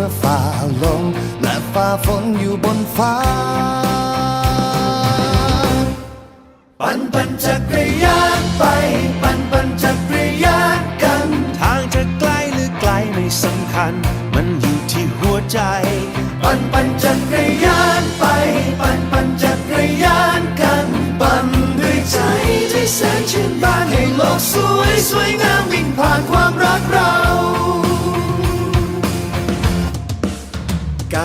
พื่อฝ่าลมและฝ่าฝนอยู่บนฟ้า ปั่นปั่นจักรยานไป ปั่นปั่นจักรยานกัน ทางจะไกลหรือไกลไม่สำคัญ มันอยู่ที่หัวใจ ปั่นปั่นจักรยานไป ปั่นปั่นจักรยานกัน ปั่นด้วยใจที่แสนชื่นบานให้โลกสวยสวยงามวิ่งผ่านความ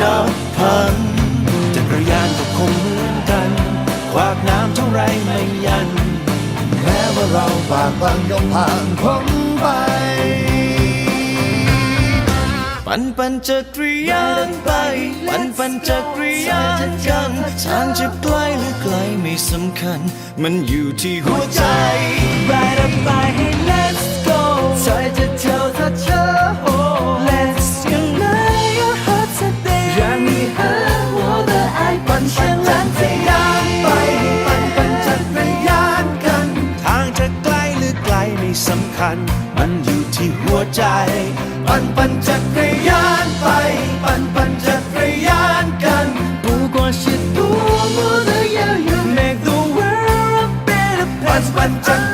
นับพันจักรยานก็คงเหมือนกันควากน้ำเท่าไรไม่ยัน แม้ว่าเราบากบางยก็ผ่านพ้นไป ปันปันจักรยานไป ปันปันจักรยานกันทางจะใกล้หรือไกลไม่สำคัญ มันอยู่ที่หัวใจ Ride up by hey let's go ใจจะเท่าวถ้าเธอ สำคัญ มันอยู่ที่หัวใจ ปันปันจักรยานไป ปันปันจักรยานกัน不过是多么的遥远 Make the world a better place ปันปันจักร